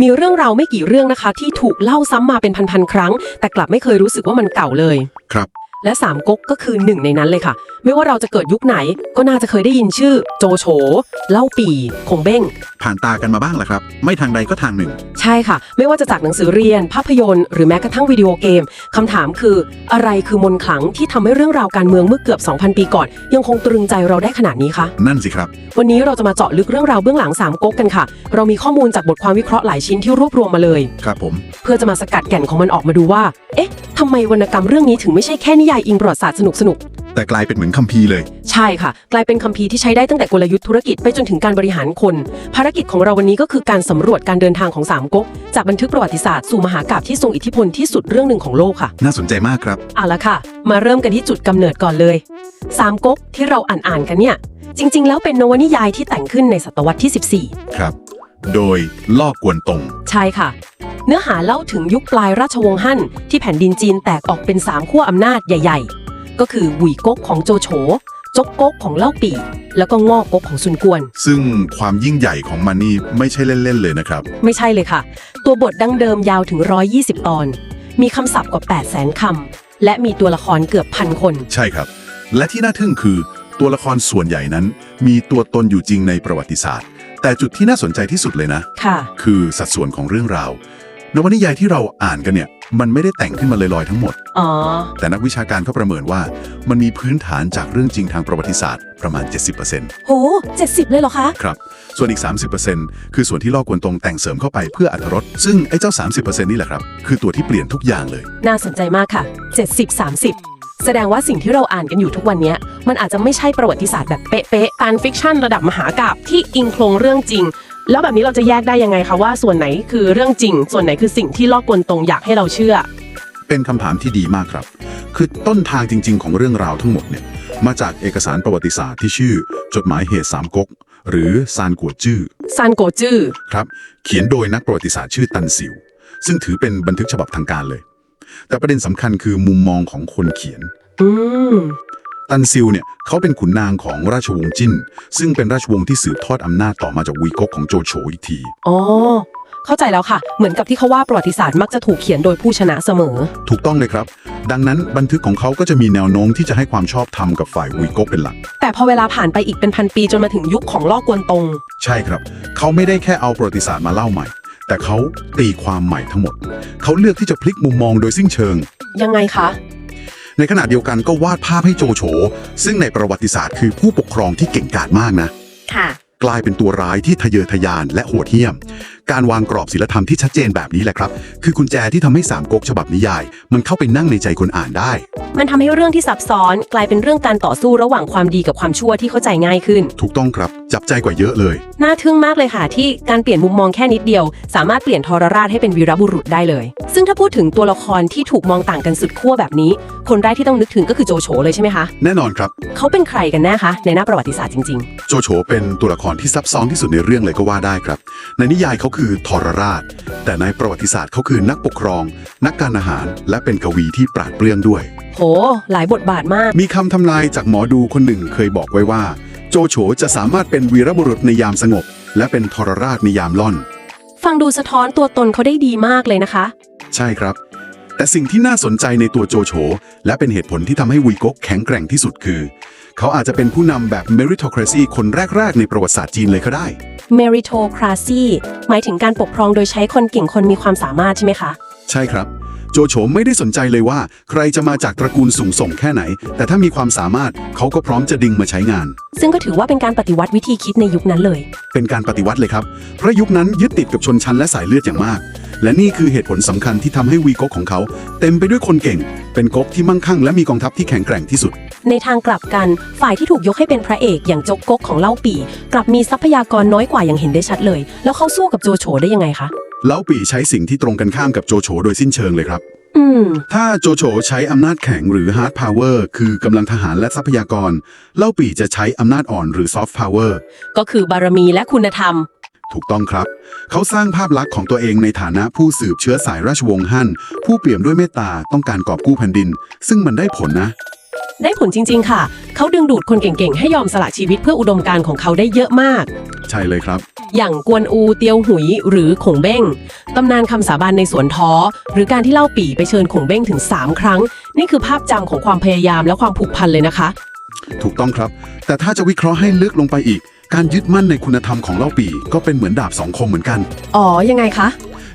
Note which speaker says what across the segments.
Speaker 1: มีเรื่องราวไม่กี่เรื่องนะคะ ที่ถูกเล่าซ้ำมาเป็นพันๆครั้ง แต่กลับไม่เคยรู้สึกว่ามันเก่าเลย
Speaker 2: ครับ
Speaker 1: และสามก๊กก็คือหนึ่งในนั้นเลยค่ะ ไม่ว่าเราจะเกิดยุคไหน ก็น่าจะเคยได้ยินชื่อ โจโฉเล่าปีคงเบ้ง
Speaker 2: ผ่านตากันมาบ้างแหละครับ ไม่ทางใดก็ทางหนึ่ง
Speaker 1: ใช่ค่ะ ไม่ว่าจะจากหนังสือเรียน ภาพยนตร์ หรือแม้กระทั่งวิดีโอเกมคำถามคือ อะไรคือมนต์ขลังที่ทำให้เรื่องราวการเมืองเมื่อเกือบ 2,000 ปีก่อน ยังคงตรึงใจเราได้ขนาดนี้คะ
Speaker 2: นั่นสิครับ
Speaker 1: วันนี้เราจะมาเจาะลึกเรื่องราวเบื้องหลังสามก๊กกันค่ะ เรามีข้อมูลจากบทความวิเคราะห์หลายชิ้นที่รวบรวมมาเลย
Speaker 2: ครับผม
Speaker 1: เพื่อจะมาสกัดแก่นของมันออกมาดูว่า เอ๊ะทำไมวรรณกรรมเรื่องนี้ถึงไม่ใช่แค่นิยายอิงประวัติศาสตร์สนุกสนุกๆ
Speaker 2: แต่กลายเป็นเหมือนคัมภีร์เลย
Speaker 1: ใช่ค่ะ กลายเป็นคัมภีร์ที่ใช้ได้ตั้งแต่กลยุทธ์ธุรกิจไปจนถึงการบริหารคน ภารกิจของเราวันนี้ก็คือการสำรวจการเดินทางของสามก๊กจากบันทึกประวัติศาสตร์สู่มหากาพย์ที่ทรงอิทธิพลที่สุดเรื่องหนึ่งของโลกค่ะ
Speaker 2: น่าสนใจมากครับ
Speaker 1: เอาละค่ะ มาเริ่มกันที่จุดกำเนิดก่อนเลยสามก๊กที่เราอ่านอ่านๆกันเนี่ยจริง ๆ แล้วเป็นนวนิยายที่แต่งขึ้นในศตวรรษที่
Speaker 2: ครับ โดยลอกกวนตรง
Speaker 1: 14ใช่ค่ะ เนื้อหาเล่าถึงยุคปลายราชวงศ์ฮั่น ที่แผ่นดินจีนแตกออกเป็นสามขั้วอำนาจใหญ่ ๆ ก็คือหวุยก๊กของโจโฉจกก๊กของเล่าปี่ แล้วก็ง้อก๊กของซุนกวน
Speaker 2: ซึ่งความยิ่งใหญ่ของมันนี่ไม่ใช่เล่น ๆ เลยนะครับ
Speaker 1: ไม่ใช่เลยค่ะ ตัวบทดั้งเดิมยาวถึง 120 ตอน มีคำศัพท์กว่า 8 0 0แสนคำและมีตัวละครเกือบพันคน
Speaker 2: ใช่ครับ และที่น่าทึ่งคือตัวละครส่วนใหญ่นั้น มีตัวตนอยู่จริงในประวัติศาสตร์ แต่จุดที่น่าสนใจที่สุดเลยนะ
Speaker 1: ค่ะ
Speaker 2: คือสัดส่วนของเรื่องราว นวนิยายที่เราอ่านกันเนี่ย มันไม่ได้แต่งขึ้นมาลอยๆทั้งหมด
Speaker 1: อ๋อ
Speaker 2: แต่นักวิชาการเขาประเมินว่า มันมีพื้นฐานจากเรื่องจริงทางประวัติศาสตร์ประมาณ 70%
Speaker 1: โห70เลยเหรอคะ
Speaker 2: ครับ ส่วนอีก 30%คือส่วนที่ลอกกวนตรงแต่งเสริมเข้าไปเพื่ออรรถรสซึ่งไอ้เจ้า 30%นี่แหละครับ คือตัวที่เปลี่ยนทุกอย่างเลย
Speaker 1: น่าสนใจมากค่ะ 70 30 แสดงว่าสิ่งที่เราอ่านกันอยู่ทุกวันเนี้ยมันอาจจะไม่ใช่ประวัติศาสตร์แบบเป๊ะๆการฟิกชันระดับมหากาพย์ที่อิงโครงเรื่องจริง แล้วแบบนี้เราจะแยกได้ยังไงคะว่าส่วนไหนคือเรื่องจริง ส่วนไหนคือสิ่งที่ลอกกวนตรงอยากให้เราเชื่อ
Speaker 2: เป็นคำถามที่ดีมากครับ คือต้นทางจริง ๆ ของเรื่องราวทั้งหมดเนี่ยมาจากเอกสารประวัติศาสตร์ที่ชื่อ จดหมายเหตุสามก๊กหรือซานกัวจื้อ
Speaker 1: ซานโกจื้อ
Speaker 2: ครับ เขียนโดยนักประวัติศาสตร์ชื่อตันซิว ซึ่งถือเป็นบันทึกฉบับทางการเลย แต่ประเด็นสำคัญคือมุมมองของคนเขียน
Speaker 1: อืม
Speaker 2: ตันซิลเนี่ยเขาเป็นขุนนางของราชวงศ์จิ้น ซึ่งเป็นราชวงศ์ที่สืบทอดอำนาจต่อมาจากวีก๊กของโจโฉอีกที
Speaker 1: อ๋อ เข้าใจแล้วค่ะ เหมือนกับที่เขาว่าประวัติศาสตร์มักจะถูกเขียนโดยผู้ชนะเสมอ
Speaker 2: ถูกต้องเลยครับ ดังนั้นบันทึกของเขาก็จะมีแนวโน้มที่จะให้ความชอบธรรมกับฝ่ายวีก๊กเป็นหลัก
Speaker 1: แต่พอเวลาผ่านไปอีกเป็นพันปีจนมาถึงยุคของลอกกวนตรง
Speaker 2: ใช่ครับ เขาไม่ได้แค่เอาประวัติศาสตร์มาเล่าใหม่ แต่เขาตีความใหม่ทั้งหมด เขาเลือกที่จะพลิกมุมมองโดยสิ้นเชิง
Speaker 1: ยังไงคะ
Speaker 2: ในขณะเดียวกันก็วาดภาพให้โจโฉซึ่งในประวัติศาสตร์คือผู้ปกครองที่เก่งกาจมากนะ
Speaker 3: ค่ะ
Speaker 2: กลายเป็นตัวร้ายที่ทะเยอทะยานและโหดเหี้ยม การวางกรอบศีลธรรมที่ชัดเจนแบบนี้แหละครับ คือกุญแจที่ทำให้สามก๊กฉบับนิยาย มันเข้าไปนั่งในใจคนอ่านได้
Speaker 1: มันทำให้เรื่องที่ซับซ้อน กลายเป็นเรื่องการต่อสู้ระหว่างความดีกับความชั่วที่เข้าใจง่ายขึ้น
Speaker 2: ถูกต้องครับ จับใจกว่าเยอะเลย
Speaker 1: น่าทึ่งมากเลยค่ะที่การเปลี่ยนมุมมองแค่นิดเดียว สามารถเปลี่ยนทรราชให้เป็นวีรบุรุษได้เลย ซึ่งถ้าพูดถึงตัวละครที่ถูกมองต่างกันสุดขั้วแบบนี้ คนแรกที่ต้องนึกถึงก็คือโจโฉเลยใช่ไหมคะ
Speaker 2: แน่นอนครับ
Speaker 1: เขาเป็นใครกันแน่คะในหน้าประวัติศาสตร์จริง
Speaker 2: โจโฉเป็นตัวละครที่ซับซ้อนที่สุดในเรื่องเลยก็ว่าได้ครับ ในนิยายเขาคือทรราช แต่ในประวัติศาสตร์เขาคือนักปกครอง นักการอาหาร และเป็นกวีที่ปราดเปรื่องด้วย
Speaker 1: ๆโห หลายบทบาทมาก
Speaker 2: มีคำทำนายจากหมอดูคนหนึ่งเคยบอกไว้ว่า โจโฉจะสามารถเป็นวีรบุรุษในยามสงบ และเป็นทรราชในยามล่อน
Speaker 1: ฟังดูสะท้อนตัวตนเขาได้ดีมากเลยนะคะ
Speaker 2: ใช่ครับ แต่สิ่งที่น่าสนใจในตัวโจโฉและเป็นเหตุผลที่ทำให้วีก๊กแข็งแกร่งที่สุดคือ เขาอาจจะเป็นผู้นำแบบ meritocracy คนแรก ๆ ในประวัติศาสตร์จีนเลยก็ได้
Speaker 1: meritocracy หมายถึงการปกครองโดยใช้คนเก่งคนมีความสามารถใช่ไหมคะ
Speaker 2: ใช่ครับ โจโฉไม่ได้สนใจเลยว่า ใครจะมาจากตระกูลสูงส่งแค่ไหน แต่ถ้ามีความสามารถเขาก็พร้อมจะดึงมาใช้งาน
Speaker 1: ซึ่งก็ถือว่าเป็นการปฏิวัติวิธีคิดในยุคนั้นเลย
Speaker 2: เป็นการปฏิวัติเลยครับ เพราะยุคนั้นยึดติดกับชนชั้นและสายเลือดอย่างมาก และนี่คือเหตุผลสำคัญที่ทำให้วีก๊กของเขา เต็มไปด้วยคนเก่ง เป็นก๊กที่มั่งคั่งและมีกองทัพที่แข็งแกร่งที่สุด
Speaker 1: ในทางกลับกัน ฝ่ายที่ถูกยกให้เป็นพระเอกอย่างจกก๊กของเล่าปี่ กลับมีทรัพยากรน้อยกว่าอย่างเห็นได้ชัดเลย แล้วเขาสู้กับโจโฉได้ยังไงคะ
Speaker 2: เล้าปีใช้สิ่งที่ตรงกันข้ามกับโจโฉโดยสิ้นเชิงเลยครับ
Speaker 1: อืม
Speaker 2: ถ้าโจโฉใช้อำนาจแข็งหรือ hard power คือกำลังทหารและทรัพยากร เล่าปีจะใช้อำนาจอ่อนหรือ soft power
Speaker 1: ก็คือบารมีและคุณธรรม
Speaker 2: ถูกต้องครับ เขาสร้างภาพลักษณ์ของตัวเองในฐานะผู้สืบเชื้อสายราชวงศ์ฮั่น ผู้เปี่ยมด้วยเมตตาต้องการกอบกู้แผ่นดิน ซึ่งมันได้ผลนะ
Speaker 1: ได้ผลจริง ๆ ค่ะ เขาดึงดูดคนเก่ง ๆ ให้ยอมสละชีวิตเพื่ออุดมการณ์ของเขาได้เยอะมาก
Speaker 2: ใช่เลยครับ
Speaker 1: อย่างกวนอูเตียวหุยหรือขงเบ้ง ตำนานคำสาบานในสวนท้อ หรือการที่เล่าปี่ไปเชิญขงเบ้งถึง 3 ครั้ง นี่คือภาพจำของความพยายามและความผูกพันเลยนะคะ
Speaker 2: ถูกต้องครับ แต่ถ้าจะวิเคราะห์ให้ลึกลงไปอีก การยึดมั่นในคุณธรรมของเล่าปีก็เป็นเหมือนดาบสองคมเหมือนกัน
Speaker 1: อ๋อ ยังไงคะ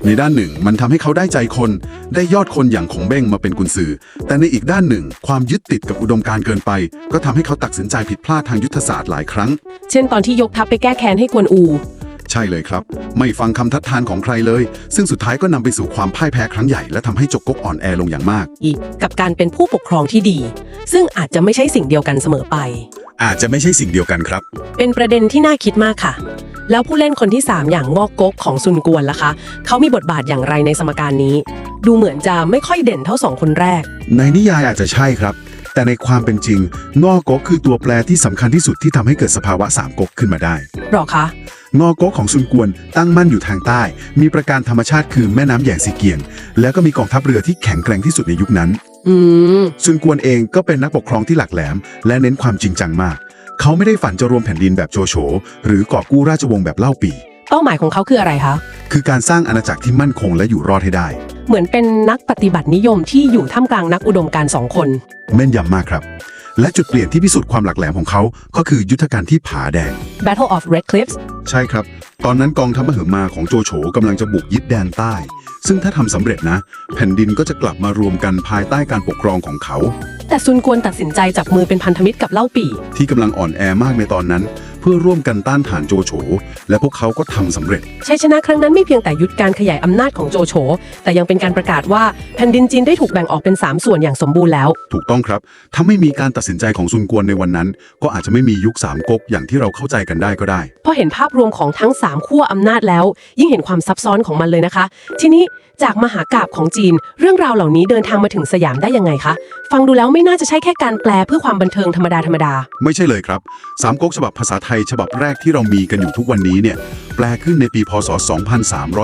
Speaker 2: ในด้านหนึ่งมันทำให้เขาได้ใจคน ได้ยอดคนอย่างขงเบ้งมาเป็นกุนซือ แต่ในอีกด้านหนึ่ง ความยึดติดกับอุดมการเกินไป ก็ทำให้เขาตัดสินใจผิดพลาดทางยุทธศาสตร์หลายครั้ง
Speaker 1: เช่นตอนที่ยกทัพไปแก้แค้นให้กวนอู
Speaker 2: ช่เลยครับ ไม่ฟังคำทัดทานของใครเลย ซึ่งสุดท้ายก็นำไปสู่ความพ่ายแพ้ครั้งใหญ่และทำให้จกกกอ่อนแอลงอย่างมาก
Speaker 1: อีกกับการเป็นผู้ปกครองที่ดี ซึ่งอาจจะไม่ใช่สิ่งเดียวกันเสมอไป
Speaker 2: อาจจะไม่ใช่สิ่งเดียวกันครับ
Speaker 1: เป็นประเด็นที่น่าคิดมากค่ะ แล้วผู้เล่นคนที่ 3 อย่างงอกก๊กของซุนกวนล่ะคะ เขามีบทบาทอย่างไรในสมการนี้ ดูเหมือนจะไม่ค่อยเด่นเท่าสองคนแรก
Speaker 2: ในนิยายอาจจะใช่ครับ แต่ในความเป็นจริงงอก๊กคือตัวแปรที่สำคัญที่สุดที่ทำให้เกิดสภาวะสามก๊กขึ้นมาได้
Speaker 1: หรอคะ
Speaker 2: งอก๊กของซุนกวนตั้งมั่นอยู่ทางใต้ มีประการธรรมชาติคือแม่น้ำแหย่ซีเกียง แล้วก็มีกองทัพเรือที่แข็งแกร่งที่สุดในยุคนั้น
Speaker 1: อืม
Speaker 2: ซุนกวนเองก็เป็นนักปกครองที่หลักแหลม และเน้นความจริงจังมาก เขาไม่ได้ฝันจะรวมแผ่นดินแบบโจโฉหรือกอบกู้ราชวงศ์แบบเล่าปี
Speaker 1: เป้าหมายของเขาคืออะไรคะ
Speaker 2: คือการสร้างอาณาจักรที่มั่นคงและอยู่รอดให้ได้
Speaker 1: เหมือนเป็นนักปฏิบัตินิยมที่อยู่ท่ามกลางนักอุดมการณ์สองคน
Speaker 2: แม่นยำมากครับ และจุดเปลี่ยนที่พิสูจน์ความหลักแหลมของเขา ก็คือยุทธการที่ผาแดง
Speaker 1: Battle of Red Cliffs
Speaker 2: ใช่ครับ ตอนนั้นกองทัพมหึมาของโจโฉกำลังจะบุกยึดแดนใต้ ซึ่งถ้าทำสำเร็จนะ แผ่นดินก็จะกลับมารวมกันภายใต้การปกครองของเขา
Speaker 1: แต่ซุนกวนตัดสินใจจับมือเป็นพันธมิตรกับเล่าปี่
Speaker 2: ที่กำลังอ่อนแอมากในตอนนั้นเพื่อร่วมกันต้านทานโจโฉ และพวกเขาก็ทำสำเร็จ
Speaker 1: ชัยชนะครั้งนั้นไม่เพียงแต่ยุดการขยายอำนาจของโจโฉ แต่ยังเป็นการประกาศว่าแผ่นดินจีนได้ถูกแบ่งออกเป็น 3 ส่วนอย่างสมบูรณ์แล้ว
Speaker 2: ถูกต้องครับ ถ้าไม่มีการตัดสินใจของซุนกวนในวันนั้น ก็อาจจะไม่มียุคสามก๊กอย่างที่เราเข้าใจกันได้ก็ได้
Speaker 1: พอเห็นภาพรวมของทั้ง 3 ขั้วอำนาจแล้ว ยิ่งเห็นความซับซ้อนของมันเลยนะคะ ทีนี้จากมหากาบของจีน เรื่องราวเหล่านี้เดินทางมาถึงสยามได้ยังไงคะ ฟังดูแล้วไม่น่าจะใช่แค่การแปลเพื่อความบันเทิงธรรมดาธรรมดา
Speaker 2: ไม่ใช่เลยครับ สามก๊กฉบับภาษาไทยฉบับแรกที่เรามีกันอยู่ทุกวันนี้เนี่ยแปลขึ้นในปีพศ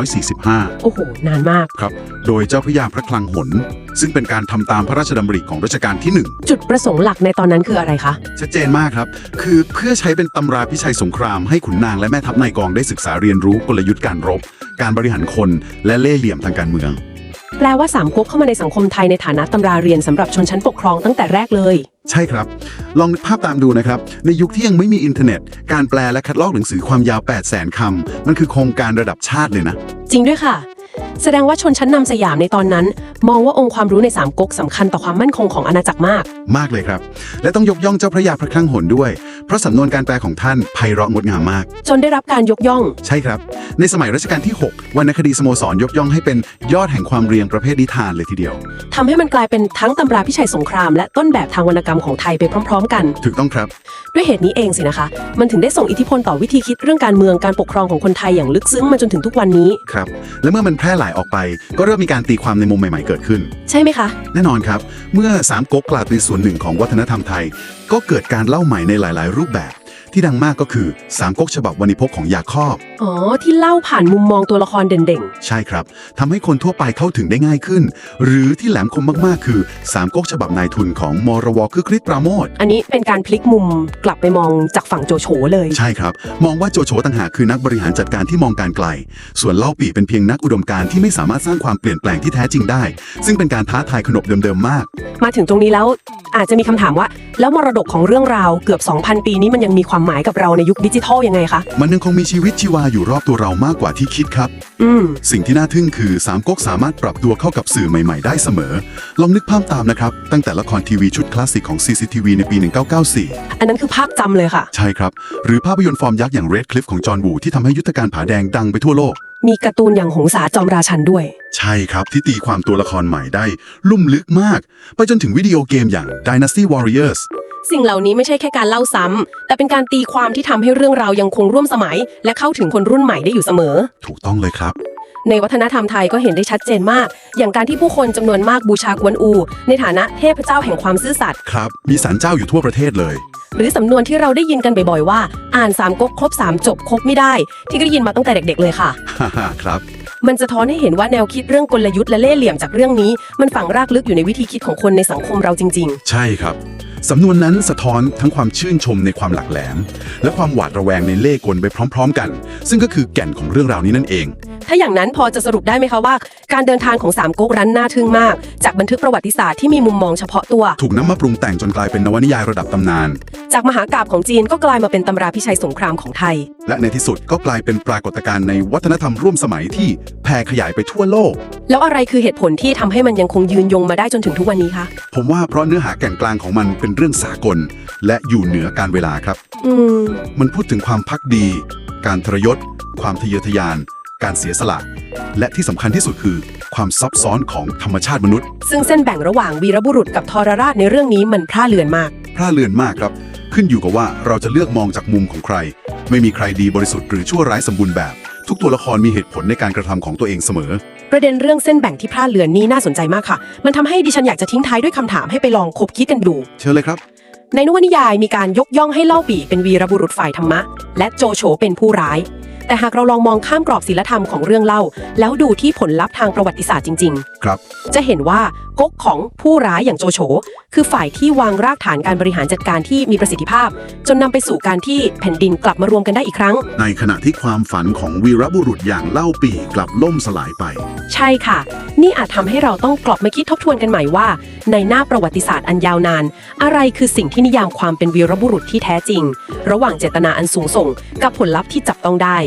Speaker 2: 2345
Speaker 1: โอ้โห นานมาก
Speaker 2: ครับ โดยเจ้าพระยาพระคลังหน ซึ่งเป็นการทำตามพระราชดำริของรัชกาลที่
Speaker 1: จุดประสงค์หลักในตอนนั้นคืออะไรคะ
Speaker 2: 1ชัดเจนมากครับ คือเพื่อใช้เป็นตำราพิชัยสงครามให้ขุนนางและแม่ทัพนายกองได้ศึกษาเรียนรู้กลยุทธ์การรบ การบริหารคน และเล่ห์เหลี่ยมทางการเมือง
Speaker 1: แปลว่าสามก๊กเข้ามาในสังคมไทยในฐานะตำราเรียนสำหรับชนชั้นปกครองตั้งแต่แรกเลย
Speaker 2: ใช่ครับ ลองนึกภาพตามดูนะครับ ในยุคที่ยังไม่มีอินเทอร์เน็ต การแปลและคัดลอกหนังสือความยาว 8 0 0แสนคำมันคือโครงการระดับชาติเลยนะ
Speaker 1: จริงด้วยค่ะ แสดงว่าชนชั้นนำสยามในตอนนั้น มองว่าองค์ความรู้ในสามก๊กสำคัญต่อความมั่นคงของอาณาจักรมาก
Speaker 2: มากเลยครับ และต้องยกย่องเจ้าพระยาพระคลังหนด้วย เพราะสำนวนการแปลของท่านไพเราะงดงามมาก
Speaker 1: จนได้รับการยกย่อง
Speaker 2: ใช่ครับ ในสมัยรัชกาลที่ 6วรรณคดีสโมสรยกย่องให้เป็นยอดแห่งความเรียงประเภทนิทานเลยทีเดียว
Speaker 1: ทำให้มันกลายเป็นทั้งตำราพิชัยสงคราม และต้นแบบทางวรรณกรรมของไทยไปพร้อม ๆ กัน
Speaker 2: ถูกต้องครับ
Speaker 1: ด้วยเหตุนี้เองสินะคะ มันถึงได้ส่งอิทธิพลต่อวิธีคิดเรื่องการเมืองการปกครองของคนไทยอย่างลึกซึ้งมาจนถึงทุกวันนี้
Speaker 2: ครับ และเมื่อมันแพร่หลายออกไป ก็เริ่มมีการตีความในมุมใหม่ๆเกิดขึ้น
Speaker 1: ใช่ไหมคะ
Speaker 2: แน่นอนครับ เมื่อสามก๊กกลายเป็นส่วนหนึ่งของวัฒนธรรมไทย ก็เกิดการเล่าใหม่ในหลาย ๆ รูปแบบ ที่ดังมากก็คือสามก๊กฉบับวรรณิพกของยาครอบ
Speaker 1: อ๋อ ที่เล่าผ่านมุมมองตัวละครเด่น
Speaker 2: ใช่ครับทำให้คนทั่วไปเข้าถึงได้ง่ายขึ้น หรือที่แหลมคมมากๆ คือสามก๊กฉบับนายทุนของมรวคือคริสปราโมท
Speaker 1: ๆ อันนี้เป็นการพลิกมุมกลับไปมองจากฝั่งโจโฉเลย
Speaker 2: ใช่ครับ มองว่าโจโฉต่างหากคือนักบริหารจัดการที่มองการไกล ส่วนเล่าปีเป็นเพียงนักอุดมการณ์ที่ไม่สามารถสร้างความเปลี่ยนแปลงที่แท้จริงได้ ซึ่งเป็นการท้าทายขนบเดิมๆมาก
Speaker 1: มาถึงตรงนี้แล้ว อาจจะมีคำถามว่า แล้วมรดกของเรื่องราวเกือบ 2,000 ปีนี้มันยังมีความหมายกับเราในยุคดิจิทัลยังไงคะ
Speaker 2: มันยังคงมีชีวิตชีวาอยู่รอบตัวเรามากกว่าที่คิดครับ
Speaker 1: อืม
Speaker 2: สิ่งที่น่าทึ่งคือสามก๊กสามารถปรับตัวเข้ากับสื่อใหม่ ๆ ได้เสมอ ลองนึกภาพตามนะครับ ตั้งแต่ละครทีวีชุดคลาสสิกของ CCTV ในปี 1994
Speaker 1: อันนั้นคือภาพจำเลยค่ะ
Speaker 2: ใช่ครับ หรือภาพยนตร์ฟอร์มยักษ์อย่าง Red Cliff ของจอห์นวูที่ทำให้ยุทธการผาแดงดังไปทั่วโลก
Speaker 1: มีการ์ตูนอย่างหงสาจอมราชันด้วย
Speaker 2: ใช่ครับที่ตีความตัวละครใหม่ได้ ลุ่มลึกมาก ไปจนถึงวิดีโอเกมอย่าง Dynasty Warriors
Speaker 1: สิ่งเหล่านี้ไม่ใช่แค่การเล่าซ้ำแต่เป็นการตีความที่ทำให้เรื่องราวยังคงร่วมสมัย และเข้าถึงคนรุ่นใหม่ได้อยู่เสมอ
Speaker 2: ถูกต้องเลยครับ
Speaker 1: ในวัฒนธรรมไทยก็เห็นได้ชัดเจนมาก อย่างการที่ผู้คนจำนวนมากบูชากวนอู ในฐานะเทพเจ้าแห่งความซื่อสัตย์
Speaker 2: ครับ มีศาลเจ้าอยู่ทั่วประเทศเลย
Speaker 1: หรือสำนวนที่เราได้ยินกันบ่อยๆว่า อ่านสามก๊กครบสามจบครบไม่ได้ ที่ก็ได้ยินมาตั้งแต่เด็ก ๆ เลยค่ะ
Speaker 2: ฮ่าฮ่าครับ
Speaker 1: มันจะท้อนให้เห็นว่าแนวคิดเรื่องกลยุทธ์และเล่ห์เหลี่ยมจากเรื่องนี้ มันฝังรากลึกอยู่ในวิธีคิดของคนในสังคมเราจริง
Speaker 2: ใช่ครับ สำนวนนั้นสะท้อนทั้งความชื่นชมในความหลักแหลม และความหวาดระแวงในเล่ห์กลไปพร้อม ๆ กัน ซึ่งก็คือแก่นของเรื่องราวนี้นั่นเอง
Speaker 1: ๆถ้าอย่างนั้นพอจะสรุปได้ไหมคะว่า การเดินทางของสามก๊กรั้นน่าทึ่งมาก จากบันทึกประวัติศาสตร์ที่มีมุมมองเฉพาะตัว
Speaker 2: ถูกนำมาปรุงแต่งจนกลายเป็นนวนิยายระดับตำนาน
Speaker 1: จากมหากาบของจีนก็กลายมาเป็นตำราพิชัยสงครามของไทย
Speaker 2: และในที่สุดก็กลายเป็นปรากฏการณ์ในวัฒนธรรมร่วมสมัยที่แผ่ขยายไปทั่วโลก
Speaker 1: แล้วอะไรคือเหตุผลที่ทำให้มันยังคงยืนยงมาได้จนถึงทุกวันนี้คะ
Speaker 2: ผมว่าเพราะเนื้อหาแก่นกลางของมันเป็นเรื่องสากล และอยู่เหนือการเวลาครับ
Speaker 1: อืม
Speaker 2: มันพูดถึงความพักดี การทรยศ ความทะเยอทะยาน การเสียสละ และที่สำคัญที่สุดคือ ความซับซ้อนของธรรมชาติมนุษย์
Speaker 1: ซึ่งเส้นแบ่งระหว่างวีรบุรุษกับทรราชในเรื่องนี้มันพร่าเลือนมาก
Speaker 2: พร่าเลือนมากครับ ขึ้นอยู่กับว่าเราจะเลือกมองจากมุมของใคร ไม่มีใครดีบริสุทธิ์หรือชั่วร้ายสมบูรณ์แบบ ทุกตัวละครมีเหตุผลในการกระทำของตัวเองเสมอ
Speaker 1: ประเด็นเรื่องเส้นแบ่งที่พร่าเลือนนี่น่าสนใจมากค่ะ มันทำให้ดิฉันอยากจะทิ้งท้ายด้วยคำถามให้ไปลองคบคิดกันดู
Speaker 2: เชิญเลยครับ
Speaker 1: ในนวนิยายมีการยกย่องให้เล่าปีเป็นวีรบุรุษฝ่ายธรรมะ และโจโฉเป็นผู้ร้าย แต่หากเราลองมองข้ามกรอบศีลธรรมของเรื่องเล่า แล้วดูที่ผลลัพธ์ทางประวัติศาสตร์จริง
Speaker 2: ครับ
Speaker 1: ๆจะเห็นว่าก๊กของผู้ร้ายอย่างโจโฉคือฝ่ายที่วางรากฐานการบริหารจัดการที่มีประสิทธิภาพ จนนำไปสู่การที่แผ่นดินกลับมารวมกันได้อีกครั้ง
Speaker 2: ในขณะที่ความฝันของวีรบุรุษอย่างเล่าปีกลับล่มสลายไป
Speaker 1: ใช่ค่ะ นี่อาจทำให้เราต้องกลับมาคิดทบทวนกันใหม่ว่า ในหน้าประวัติศาสตร์อันยาวนาน อะไรคือสิ่งที่นิยามความเป็นวีรบุรุษที่แท้จริง ระหว่างเจตนาอันสูงส่ง กับผลลัพธ์ที่จับต้องได้